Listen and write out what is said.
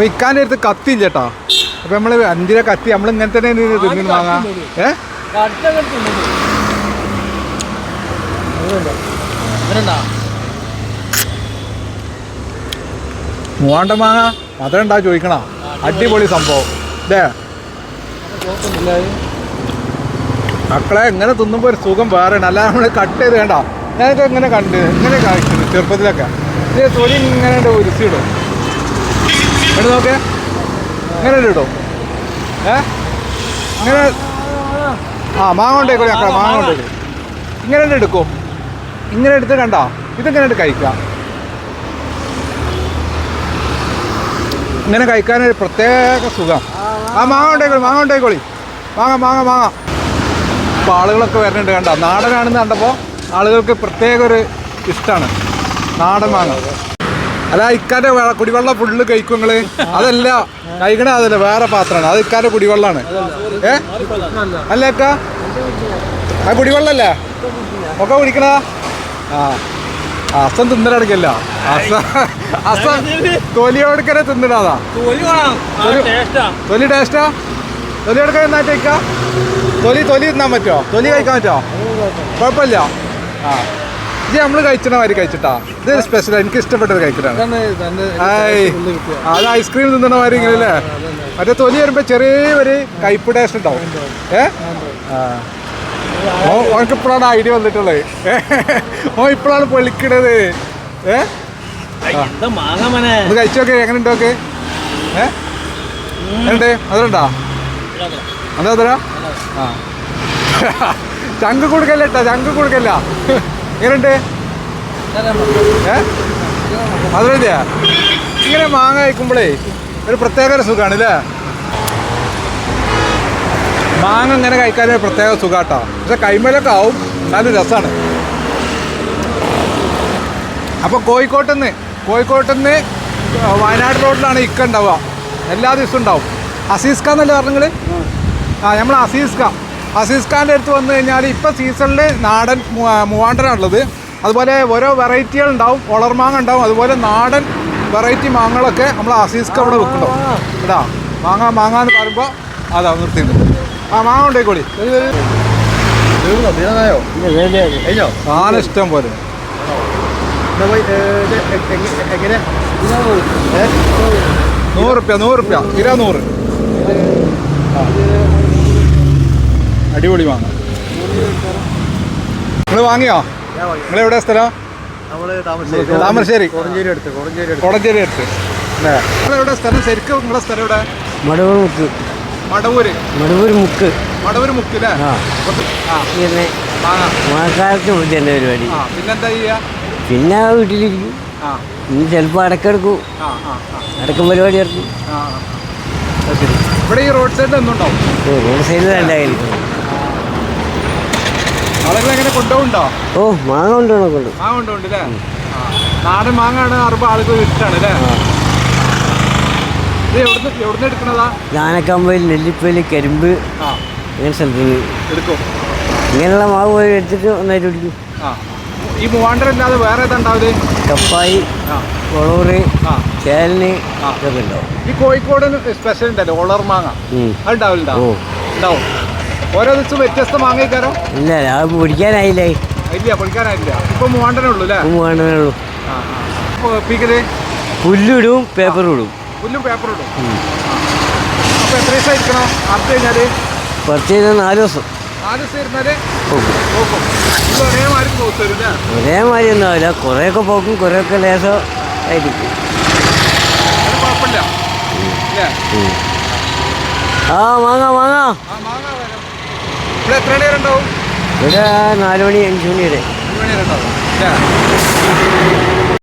അപ്പൊ ഇക്കാന്റെ അടുത്ത് കത്തി ഇല്ല കേട്ടോ അപ്പൊ നമ്മൾ അഞ്ചിര കത്തി നമ്മൾ ഇങ്ങനെ തന്നെ തിന്നു വാങ്ങാം. ഏ? മൂവാണ്ട മാങ്ങ? മധുരം ഉണ്ടാ ചോദിക്കണ. അടിപൊളി സംഭവം. അല്ലേ മക്കളെ എങ്ങനെ തിന്നുമ്പോൾ ഒരു സുഖം വേറെ അല്ല നമ്മൾ കട്ട് ചെയ്ത് വേണ്ട. ഞാനൊക്കെ ഇങ്ങനെ കണ്ട് ഇങ്ങനെ കഴിക്കുന്നു ചെറുപ്പത്തിലൊക്കെ? തൊലി ഇങ്ങനെ ഉരുസിയിടും എടുത്ത് നോക്കേ ഇങ്ങനെ ഇടും ഏ? അങ്ങനെ ആ മാങ്ങ കൊണ്ടേക്കോളി മക്കളെ മാങ്ങ കൊണ്ടേക്കോളി ഇങ്ങനെ എടുക്കും? ഇങ്ങനെ എടുത്ത് കണ്ട? ഇതിങ്ങനെ കഴിക്കാം ഇങ്ങനെ കഴിക്കാൻ ഒരു പ്രത്യേക സുഖം. ആ മാങ്ങ കൊണ്ടേക്കോളി മാങ്ങ കൊണ്ടേക്കോളി. മാങ്ങ മാങ്ങ മാങ്ങ. ഇപ്പോൾ ആളുകളൊക്കെ വരുന്നുണ്ട് കണ്ട? നാടനാണെന്ന് കണ്ടപ്പോൾ ആളുകൾക്ക് പ്രത്യേക ഒരു ഇഷ്ടമാണ് നാടൻ മാങ്ങ. അല്ല ഇക്കാന്റെ കുടിവെള്ളം ഫുള്ള് കഴിക്കും നിങ്ങൾ. അതല്ല കഴിക്കണ അതല്ല വേറെ പാത്രമാണ്. അത് ഇക്കാന്റെ കുടിവെള്ളമാണ് ഏ? അല്ല അക്ക ആ കുടിവെള്ളല്ല? ഒക്കെ കുടിക്കണതാ? ആ. അസം തിന്നലടക്കല്ല അസം അസം തൊലിയോടുക്കനെ തിന്നിടാതാ തൊലി ടേസ്റ്റാ തൊലി നന്നായിട്ട് കഴിക്കാം തൊലി തൊലി തിന്നാൻ പറ്റുമോ തൊലി കഴിക്കാൻ പറ്റുമോ കുഴപ്പമില്ല. ആ. ഇത് നമ്മൾ കഴിച്ചിട്ട മാതിരി കഴിച്ചിട്ടാ. ഇത് സ്പെഷ്യൽ എനിക്ക് ഇഷ്ടപ്പെട്ടത് കഴിക്കട്ടാണ് ആയ് അത് ഐസ്ക്രീം തിന്നണ മാതിരി ഇങ്ങനല്ലേ മറ്റേ തൊലി വരുമ്പോ ചെറിയ ഒരു കയ്പ് ടേസ്റ്റ് ഉണ്ടാവും. ഏ? ഓനക്ക് ഇപ്പോഴാണ് ഐഡിയ വന്നിട്ടുള്ളത്. ഓ ഇപ്പോഴാണ് പൊളിക്കണത്. ഏ? എന്താ മാങ്ങ മനെ? ഒന്ന് കഴിച്ചു എങ്ങനെ ഉണ്ടോക്കെ ഏ? അതുണ്ടോ അതാ തരാ ആ. ചങ്ക് കൊടുക്കല്ലേട്ടാ ചങ്ക് കൊടുക്കല്ല. എങ്ങനെയുണ്ട്? ഏ? ഇങ്ങനെ മാങ്ങ കഴിക്കുമ്പോഴേ ഒരു പ്രത്യേക ഒരു സുഖമാണ് അല്ലേ? മാങ്ങ ഇങ്ങനെ കഴിക്കാൻ ഒരു പ്രത്യേക സുഖാട്ടോ. പക്ഷെ കൈമേലൊക്കെ ആവും. നല്ല രസമാണ് അപ്പോൾ കോഴിക്കോട്ട് നിന്ന് നിന്ന് വയനാട് റോഡിലാണ് ഇക്ക ഉണ്ടാവുക. എല്ലാ ദിവസവും ഉണ്ടാവും. അസീസ്ക എന്നല്ലേ പറഞ്ഞു ആ നമ്മൾ അസീസ് ഖാൻ അസീസ് ഖാന്റെ അടുത്ത് വന്നു കഴിഞ്ഞാൽ ഇപ്പോൾ സീസണിൽ നാടൻ മൂവാണ്ടനാണുള്ളത്. അതുപോലെ ഓരോ വെറൈറ്റികൾ ഉണ്ടാവും ഒളർമാങ്ങ ഉണ്ടാവും അതുപോലെ നാടൻ വെറൈറ്റി മാങ്ങകളൊക്കെ നമ്മൾ അസീസ് ഖാൻ അവിടെ വെക്കുന്നുണ്ടാവും. ഇതാ മാങ്ങ മാങ്ങ എന്ന് പറയുമ്പോൾ അതാ നിർത്തിയിട്ടുണ്ട്. ആ മാങ്ങ ഉണ്ടേക്കോളി കഴിഞ്ഞോ? സാധനം ഇഷ്ടം പോലെ. നൂറുപ്യ നൂറ് റുപ്യ അടിപൊളി വാങ്ങാം. നിങ്ങൾ വാങ്ങിയോ? നിങ്ങൾ എവിടെ സ്ഥലം താമരശ്ശേരി. താമരശ്ശേരി. കോടഞ്ചേരി അടുത്ത് കോടഞ്ചേരി അടുത്ത്. കൊടഞ്ചേരി അടുത്ത്. നിങ്ങൾ എവിടെ സ്ഥലം? ശരിക്കും നിങ്ങളെ സ്ഥലം എവിടെ? മടവൂർ മുക്ക്. മടവൂര്. മടവൂർ മുക്ക്. മടവൂര് മുക്കില്ലേ ആ. ആ. പിന്നെ വാങ്ങാം മഴക്കാലത്ത് വിളിച്ച എന്റെ പരിപാടി. ആ പിന്നെന്താ ചെയ്യാ? പിന്നെ ആ വീട്ടിലിരിക്കും. ആ. ഇനി ചിലപ്പോൾ അടക്കെടുക്കും ആ ആ ആ. അടക്കം പരിപാടി ഇറക്കും ആ ശരി. ഇവിടെ ഈ റോഡ് സൈഡിൽ ഓ റോഡ് സൈഡിൽ ഉണ്ടായാലും ആളുകൾ എങ്ങനെ കൊണ്ടുപോകുന്നുണ്ടോ? ഓ മാങ്ങ കൊണ്ടുപോകണം മാങ്ങ കൊണ്ടുപോകുന്നുണ്ട് അല്ലേ? നാടൻ മാങ്ങാണ് അറുപത് ആളുകൾ ഇഷ്ടമാണ് അല്ലേ? ഇത് എവിടുന്ന് എവിടുന്ന് എടുക്കണതാ? ഞാനക്കമ്പയിൽ നെല്ലിപ്പയിൽ കരിമ്പ് ഇങ്ങനെ സ്ഥലത്ത് നിന്ന് എടുക്കും. ഇങ്ങനെയുള്ള മാവ് പോയി എടുത്തിട്ട് ഒന്നായിട്ട് പിടിക്കും ഈ മൂവാണ്ടരല്ലാതെ വേറെ ഏതാ കപ്പായി ആ. കൊളൂറ് ചേലന് ഇതൊക്കെ ഉണ്ടാവും. ഈ കോഴിക്കോട് സ്പെഷ്യൽ ഉണ്ടല്ലോ ഒളർ മാങ്ങ. അത് ഉണ്ടാവില്ല ഉണ്ടാവും. ഓരോ ദിവസം വ്യത്യസ്ത വാങ്ങിക്കാരോ ഇല്ല അത് പിടിക്കാനായില്ലേ? ഇല്ല പൊളിക്കാനായില്ല ഇപ്പൊ മൂവാണ്ടനേ ഉള്ളൂ അല്ലേ? മൂവാണ്ടനേ ഉള്ളൂ. പീക്കൽ? പുല്ലിടും പേപ്പർ ഇടും പുല്ലും പേപ്പറും ഇടും അപ്പൊ എത്ര ദിവസം ഇരിക്കണം അറുത്ത് കഴിഞ്ഞാൽ? കുറച്ച് കഴിഞ്ഞാൽ നാല് ദിവസം. നാല് ദിവസം ഇരുന്നാൽ? ഒരേമാതിരി ഒരേമാതിരി ഒന്നും ആവില്ല. കുറേയൊക്കെ പോക്കും കുറേയൊക്കെ ലേസം ആയിരിക്കും. കുഴപ്പമില്ല. ആ മാങ്ങ വരാം ഇവിടെ എത്ര നേരം ഉണ്ടാവും ഇവിടെ നാല് മണി അഞ്ച് മണി വരെ മണി വരെ ഉണ്ടാവും